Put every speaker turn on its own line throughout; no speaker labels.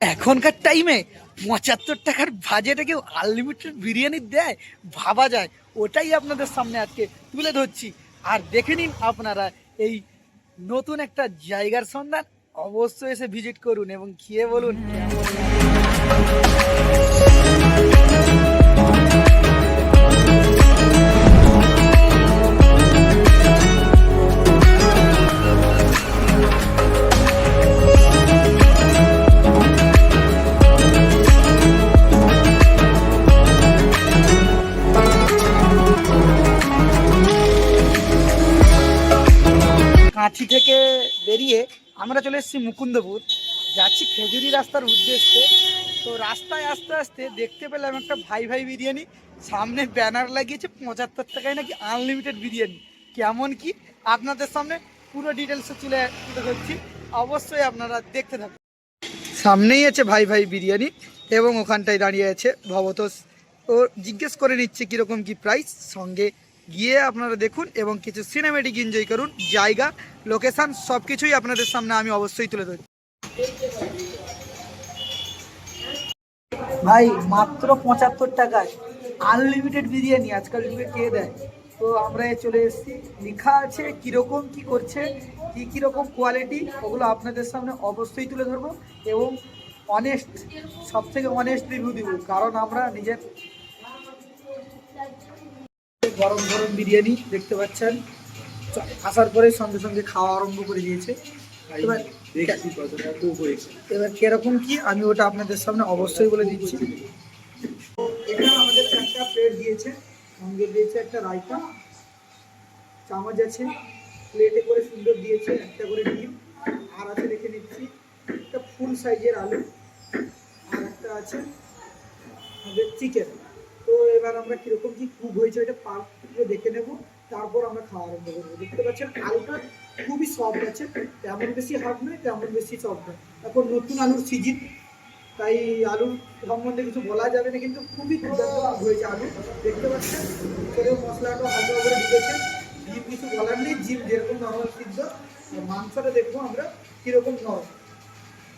এখনকার টাইমে পঁচাত্তর টাকার বাজেটে কেউ আনলিমিটেড বিরিয়ানি দেয়? ভাবা যায়। ওটাই আপনাদের সামনে আজকে তুলে ধরছি। আর দেখে নিন আপনারা এই নতুন একটা জায়গার সন্ধান অবশ্যই এসে ভিজিট করুন এবং খেয়ে বলুন। কাঁচি থেকে বেরিয়ে আমরা চলে এসেছি মুকুন্দপুর। যাচ্ছি খেজুরি রাস্তার উদ্দেশ্যে। তো রাস্তায় আস্তে আস্তে দেখতে পেলাম একটা ভাই ভাই বিরিয়ানি। সামনে ব্যানার লাগিয়েছে পঁচাত্তর টাকায় নাকি আনলিমিটেড বিরিয়ানি। কেমন কি? আপনাদের সামনে পুরো ডিটেলসে তুলে ধরছি। অবশ্যই আপনারা দেখতে থাকুন। সামনেই আছে ভাই ভাই বিরিয়ানি এবং ওখানটায় দাঁড়িয়ে আছে ভবতোষ। ও জিজ্ঞেস করে নিচ্ছে কীরকম কি প্রাইস সঙ্গে গিয়ে আপনারা দেখুন এবং কিছু সিনেমেটিক এনজয় করুন, জায়গা লোকেশান সব কিছুই আপনাদের সামনে আমি অবশ্যই তুলে ধরি ভাই, মাত্র পঁচাত্তর টাকায় আনলিমিটেড বিরিয়ানি, আজকাল যুগে কে দেয়? তো আমরা চলে এসেছি। লেখা আছে কীরকম কি করছে, কি কীরকম কোয়ালিটি ওগুলো আপনাদের সামনে অবশ্যই তুলে ধরবো এবং অনেস্ট সব থেকে অনেস্ট রিভিউ দিব। কারণ আমরা নিজের গরম গরম বিরিয়ানি দেখতে পাচ্ছেন। আসার পরে সঙ্গে সঙ্গে খাওয়া আরম্ভ করে দিয়েছে। এবার এবার কীরকম কি আমি ওটা আপনাদের সামনে অবশ্যই বলে দিচ্ছি। এখানে আমাদের একটা প্লেট দিয়েছে সঙ্গে দিয়েছে একটা রায়তা। চামচ আছে প্লেটে করে সুন্দর দিয়েছে একটা করে ডিম। আর আছে দেখে নিচ্ছি একটা ফুল সাইজের আলু। আর একটা আছে আমাদের চিকেন তো এবার আমরা কীরকম কি কুক হয়েছে ওইটা পাক দেখে নেব। তারপর আমরা খাওয়া আরম্ভ করব। দেখতে পাচ্ছেন, আলুটা খুবই সফট আছে। তেমন বেশি হার্ড নয়, তেমন বেশি সফট নয়। এখন নতুন আলুর সিজন তাই আলুর সম্বন্ধে কিছু বলা যাবে না, কিন্তু খুবই হয়েছে আলু। দেখতে পাচ্ছেন করে মশলাটা হালকা করে ঢুকেছে। জিম কিছু বলার নেই, জিম যেরকম নর্মাল সিদ্ধ মাংসটা দেখব আমরা কীরকম নরম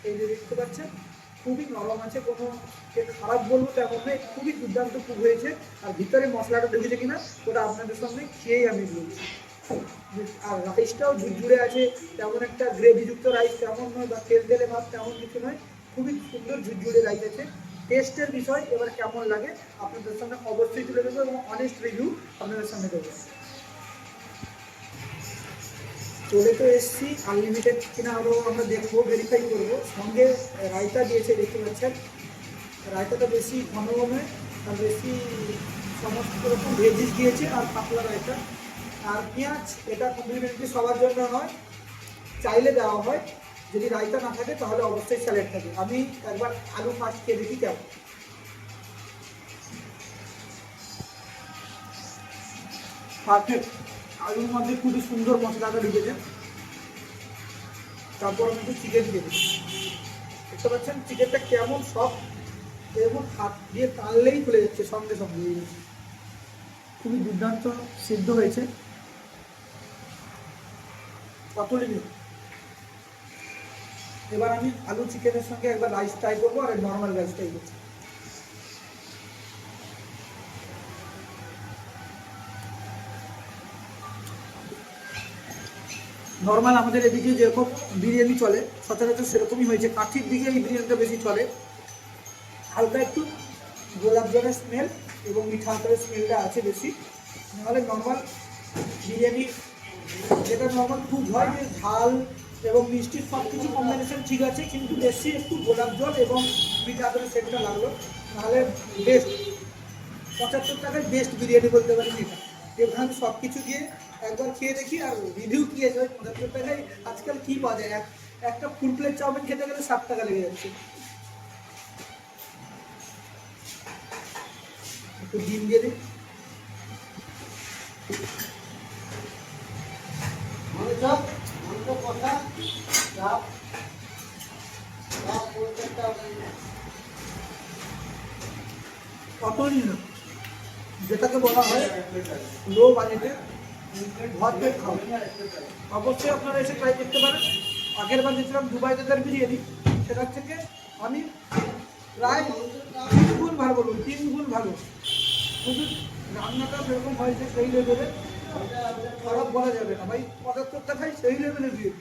এই যে দেখতে পাচ্ছেন খুবই নরম আছে, কোনো খারাপ বলব তেমন নয়, খুবই দুর্দান্ত খুব হয়েছে। আর ভিতরে মশলাটা ঢুকেছে কিনা, ওটা আপনাদের সামনে খেয়েই আমি বলছি। আর রাইসটাও ঝুরঝুরে আছে, তেমন একটা গ্রেভিযুক্ত রাইস, তেমন নয়, বা তেল তেলে ভাত তেমন কিছু নয়, খুবই সুন্দর ঝুরঝুরে রাইস আছে। টেস্টের বিষয় এবার কেমন লাগে, আপনাদের সামনে অবশ্যই তুলে দেবো এবং অনেস্ট রিভিউ আপনাদের সামনে দেবো। চলে তো এসছি আনলিমিটেড কিনা আরও আমরা দেখব ভেরিফাই করব। সঙ্গে রায়তা দিয়েছে, দেখতে পাচ্ছেন। রায়তাটা বেশি ঘন নয় আর বেশি সমস্ত রকম ভেজিস দিয়েছে, আর পাতলা রায়তা। আর পেঁয়াজ, এটা কমপ্লিমেন্টারি সবার জন্য নয়, চাইলে দেওয়া হয়। যদি রায়তা না থাকে, তাহলে অবশ্যই স্যালাড থাকে। আমি একবার আলু ফার্স্ট খেয়ে দেখি কেমন। পারফেক্ট আলুর মধ্যে খুবই সুন্দর মশলাটা ঢুকেছে। তারপর আমি একটু চিকেন দিয়ে দিই দেখতে পাচ্ছেন চিকেনটা কেমন সব এরকম হাত দিয়ে টানলেই চলে যাচ্ছে সঙ্গে সঙ্গে। খুবই দুর্দান্ত সিদ্ধ হয়েছে। পাতলি নেই এবার আমি আলু চিকেনের সঙ্গে একবার রাইস ট্রাই করব আর নর্মাল রাইস ট্রাই করছি। নর্মাল আমাদের এদিকে যেরকম বিরিয়ানি চলে, সচরাচর সেরকমই হয়েছে। কাঠির দিকে এই বিরিয়ানিটা বেশি চলে। হালকা একটু গোলাপ জলের স্মেল এবং মিঠা আতরের স্মেলটা আছে বেশি। নাহলে নর্মাল বিরিয়ানি, যেটা নর্মাল খুব হয় যে ঝাল এবং মিষ্টির সব কিছু কম্বিনেশন ঠিক আছে, কিন্তু বেশি একটু গোলাপ জল এবং মিঠা আতরের সেটটা লাগল। নাহলে বেস্ট পঁচাত্তর টাকায় বেস্ট বিরিয়ানি বলতে পারেন এটা। আমি সব কিছু দিয়ে একবার খেয়ে দেখি আর রিভিউ কি আছে? ওই টাকায় আজকাল কি পাওয়া যায়? এক একটা ফুল প্লেট চাউমিন খেতে গেলে ষাট টাকা লেগে যাচ্ছে। একটু ডিম দিয়ে দিই। কত নিল যেটাকে বলা হয় লো বাজেটে ভর পেট খাও অবশ্যই আপনারা এসে ট্রাই করতে পারেন। আগের বার দিয়েছিলাম দুবাই দাদার বিরিয়ানি। সেটার থেকে আমি প্রায় তিন গুণ ভালো বলুন তিন গুণ ভালো। শুধু রান্নাটা সেরকম হয়েছে সেই লেভেলে খারাপ বলা যাবে না। ভাই, পঁচাত্তরটা খাই, সেই লেভেলের ভিড়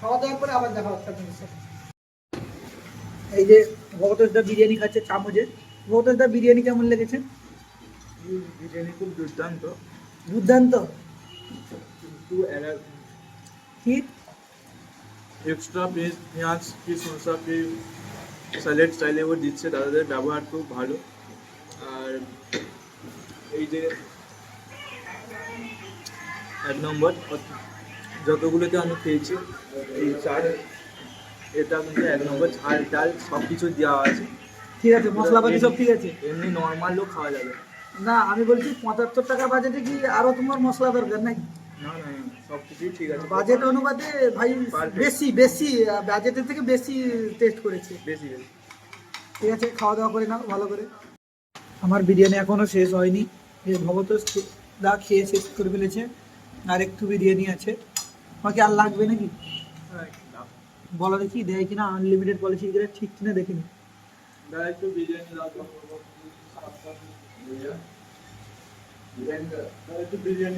খাওয়া দাওয়ার পরে আবার দেখা হচ্ছে আপনাদের সাথে। এই যে ভগতোষদা বিরিয়ানি খাচ্ছে চামচে। ভগতোষদা বিরিয়ানি কেমন লেগেছে?
বিরিয়ানি খুব দুর্দান্ত।
দুর্দান্ত কি?
এক্সট্রা পেঁয়াজ পেঁয়াজ কি শসা কি স্যালাড স্টাইলে ও দিচ্ছে দাদাদের ব্যবহার খুব ভালো। আর এই যে এক নম্বর যতগুলোতে আমি খেয়েছি এই চাট এটা কিন্তু এক নম্বর ঝাল ডাল সব কিছু দেওয়া আছে।
ঠিক আছে মশলাপাতি সব ঠিক আছে?
এমনি নর্মাল লোক খাওয়া যাবে।
না আমি বলছি পঁচাত্তর টাকা বাজেটে কি আরও তোমার মশলা দরকার নাকি?
না না না, সব কিছুই ঠিক আছে।
বাজেট অনুপাতে ভাই. বেশি বেশি বাজেটের থেকে বেশি টেস্ট করেছে।
বেশি বেশি।
ঠিক আছে খাওয়া দাওয়া করে নাও ভালো করে। আমার বিরিয়ানি এখনও শেষ হয়নি। যে ভগত দা খেয়ে শেষ করে ফেলেছে। আর একটু বিরিয়ানি আছে। আমাকে আর লাগবে নাকি? বলো দেখি দেয় কিনা? আনলিমিটেড পলিসি ঠিক কিনা দেখিনি
দাদা একটু বিরিয়ানি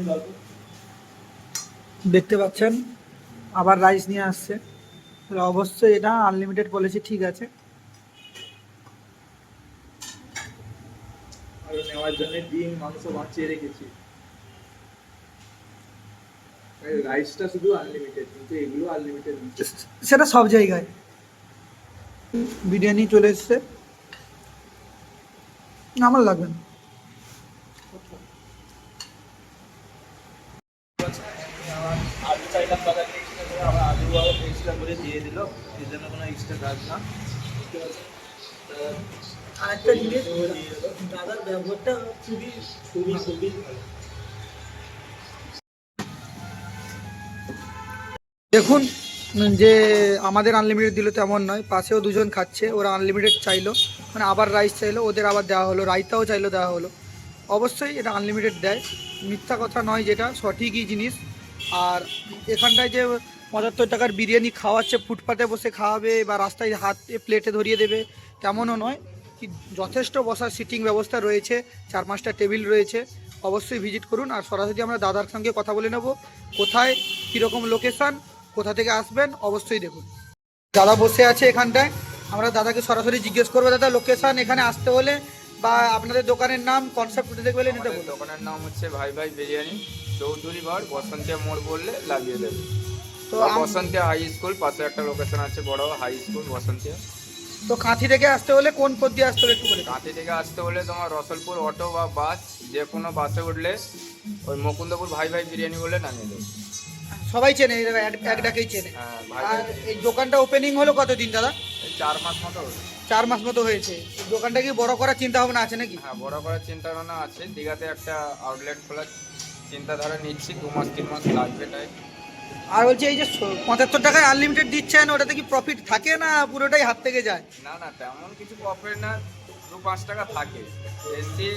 দাও তো।
দেখতে পাচ্ছেন আবার রাইস নিয়ে আসছে। তাহলে অবশ্যই এটা আনলিমিটেড পলিসি ঠিক আছে।
আরও নেওয়ার জন্য ডিম মাংস বাঁচিয়ে রেখেছি। রাইসটা শুধু আনলিমিটেড কিন্তু এগুলো আনলিমিটেড
সেটা সব জায়গায়। বিরিয়ানি চলে এসছে। আমার লাগবে না।
আলু চাইলাম বাজার থেকে আবার আলু আরও এক্সট্রা করে দিয়ে দিল এর জন্য কোনো এক্সট্রা কাজ না
আর জিনিস দাদার ব্যবহারটা খুবই খুবই খুবই ভালো। দেখুন যে আমাদের আনলিমিটেড দিল তেমন নয় পাশেও দুজন খাচ্ছে ওরা আনলিমিটেড চাইলো। মানে আবার রাইস চাইলো, ওদের আবার দেওয়া হলো রায়তাও চাইলো, দেওয়া হলো। অবশ্যই এটা আনলিমিটেড দেয়। মিথ্যা কথা নয় যেটা, সঠিকই জিনিস। আর এখানটায় যে পঁচাত্তর টাকার বিরিয়ানি খাওয়াচ্ছে, ফুটপাতে বসে খাওয়াবে বা রাস্তায় হাত প্লেটে ধরিয়ে দেবে, তেমনও নয়। কি যথেষ্ট বসার সিটিং ব্যবস্থা রয়েছে, চার পাঁচটা টেবিল রয়েছে, অবশ্যই ভিজিট করুন। আর সরাসরি আমরা দাদার সঙ্গে কথা বলে নেব, কোথায়, কীরকম লোকেশান কোথা থেকে আসবেন, অবশ্যই দেখুন। দাদা বসে আছে এখানটায়। আমরা দাদাকে সরাসরি জিজ্ঞেস করব দাদা লোকেশান এখানে আসতে হলে বা আপনাদের দোকানের নাম কনসেপ্ট দেখতে নিতে
আমাদের দোকানের নাম হচ্ছে ভাই ভাই বিরিয়ানি চৌধুরী বাড় বসন্তিয়া মোড় বললে লাগিয়ে দেবে।
তো
বসন্তিয়া হাই স্কুল পাশে একটা লোকেশন আছে বড় হাই স্কুল বসন্তিয়া।
তো কাঁথি থেকে আসতে হলে কোন পথ দিয়ে আসতে হবে একটু বলে
কাঁথি থেকে আসতে হলে তোমার রসলপুর অটো বা বাস যে কোনো বাসে উঠলে ওই মুকুন্দপুর ভাই ভাই বিরিয়ানি বলে নামিয়ে দেবে।
সবাই চেনে এক ডাকেই চেনে।
হ্যাঁ
আর এই দোকানটা ওপেনিং হলো কতদিন দাদা?
চার মাস মতো হলো।
চার মাস মতো হয়েছে। দোকানটা কি বড় করার চিন্তা ভাবনা আছে নাকি?
হ্যাঁ বড় করার চিন্তা ভাবনা আছে। দীঘাতে একটা আউটলেট খোলার চিন্তাধারা নিচ্ছি দু মাস তিন মাস লাগবে তাই।
আর বলছি এই যে পঁচাত্তর টাকায় আনলিমিটেড দিচ্ছেন ওটাতে কি প্রফিট থাকে না পুরোটাই হাত থেকে যায়?
না না তেমন কিছু প্রফিট না দু পাঁচ টাকা থাকে। বেশি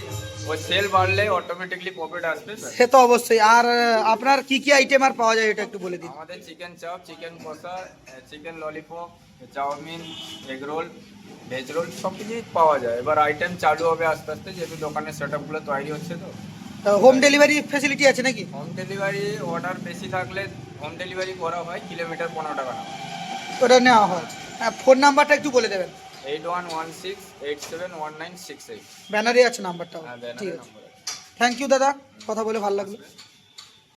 ওই সেল বাড়লে অটোমেটিকলি প্রফিট আসবে
সে তো অবশ্যই। আর আপনার কি কি আইটেম আর পাওয়া যায় এটা একটু বলে দিন।
আমাদের chicken chaap chicken kosha chicken lollipop chow mein egg roll veg roll সব কিছুই পাওয়া যায়। এবার আইটেম চালু হবে আস্তে আস্তে যেহেতু দোকানের সেট আপগুলো তৈরি হচ্ছে তো।
হোম ডেলিভারি ফেসিলিটি আছে নাকি?
হোম ডেলিভারি অর্ডার বেশি থাকলে হোম ডেলিভারি করা হয় কিলোমিটার পনেরো টাকা
ওটা নেওয়া হয়। হ্যাঁ ফোন নাম্বারটা একটু বলে দেবেন।
Eight one one six eight seven one nine six eight
ব্যানারে আছে নাম্বারটা
হ্যাঁ
ঠিক
আছে।
থ্যাংক ইউ দাদা। কথা বলে ভালো লাগল।